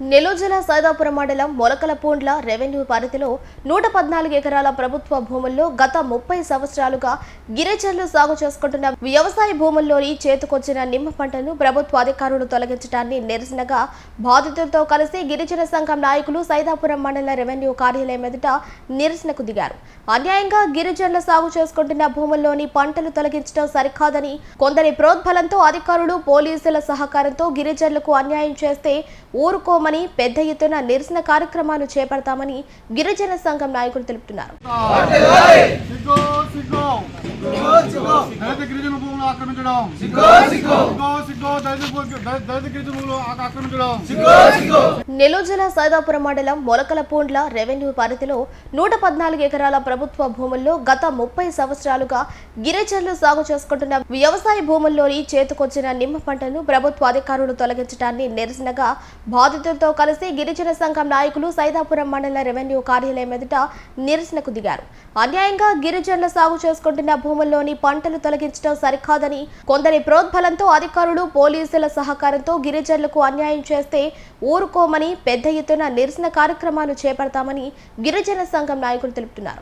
నెల్లూరు జిల్లా సైదాపురం మండలం మొలకలపూండ్ల రెవెన్యూ పరిధిలో నూట పద్నాలుగు ఎకరాల ప్రభుత్వ భూముల్లో గత ముప్పై సంవత్సరాలుగా గిరిజనులు సాగు చేసుకుంటున్న వ్యవసాయ భూముల్లోని చేతికొచ్చిన నిమ్మ పంటను ప్రభుత్వ అధికారులు తొలగించడాన్ని నిరసనగా బాధితులతో కలిసి గిరిజన సంఘం నాయకులు సైదాపురం మండల రెవెన్యూ కార్యాలయం ఎదుట నిరసనకు దిగారు. అన్యాయంగా గిరిజనులు సాగు చేసుకుంటున్న భూముల్లోని పంటలు తొలగించడం సరికాదని కొందరి ప్రోద్బలంతో అధికారులు పోలీసుల సహకారంతో గిరిజనులకు అన్యాయం చేస్తే ఊరుకోమని పెద్ద ఎత్తున నిరసన కార్యక్రమాలు చేపడతామని గిరిజన సంఘం నాయకులు తెలుపుతున్నారు. ఆక్రమించడం. నెల్లూరు జిల్లా సైదాపురం మండలం మొలకలపూండ్ల రెవెన్యూ పరిధిలో నూట పద్నాలుగు ఎకరాల ప్రభుత్వ భూముల్లో గత ముప్పై సంవత్సరాలుగా గిరిజనులు సాగు చేసుకుంటున్న వ్యవసాయ భూముల్లోని చేతికొచ్చిన నిమ్మ పంటను ప్రభుత్వ అధికారులు తొలగించడాన్ని నిరసనగా బాధితులతో కలిసి గిరిజన సంఘం నాయకులు సైదాపురం మండల రెవెన్యూ కార్యాలయం ఎదుట నిరసనకు దిగారు. అన్యాయంగా గిరిజనులు సాగు చేసుకుంటున్న భూముల్లోని పంటలు తొలగించడం సరికాదని కొందరి ప్రోద్బలంతో అధికారులు పోలీసుల సహకారంతో గిరిజనులకు అన్యాయం చేస్తే ఊరుకోమని పెద్ద ఎత్తున నిరసన కార్యక్రమాలు చేపడతామని గిరిజన సంఘం నాయకులు తెలుపుతున్నారు.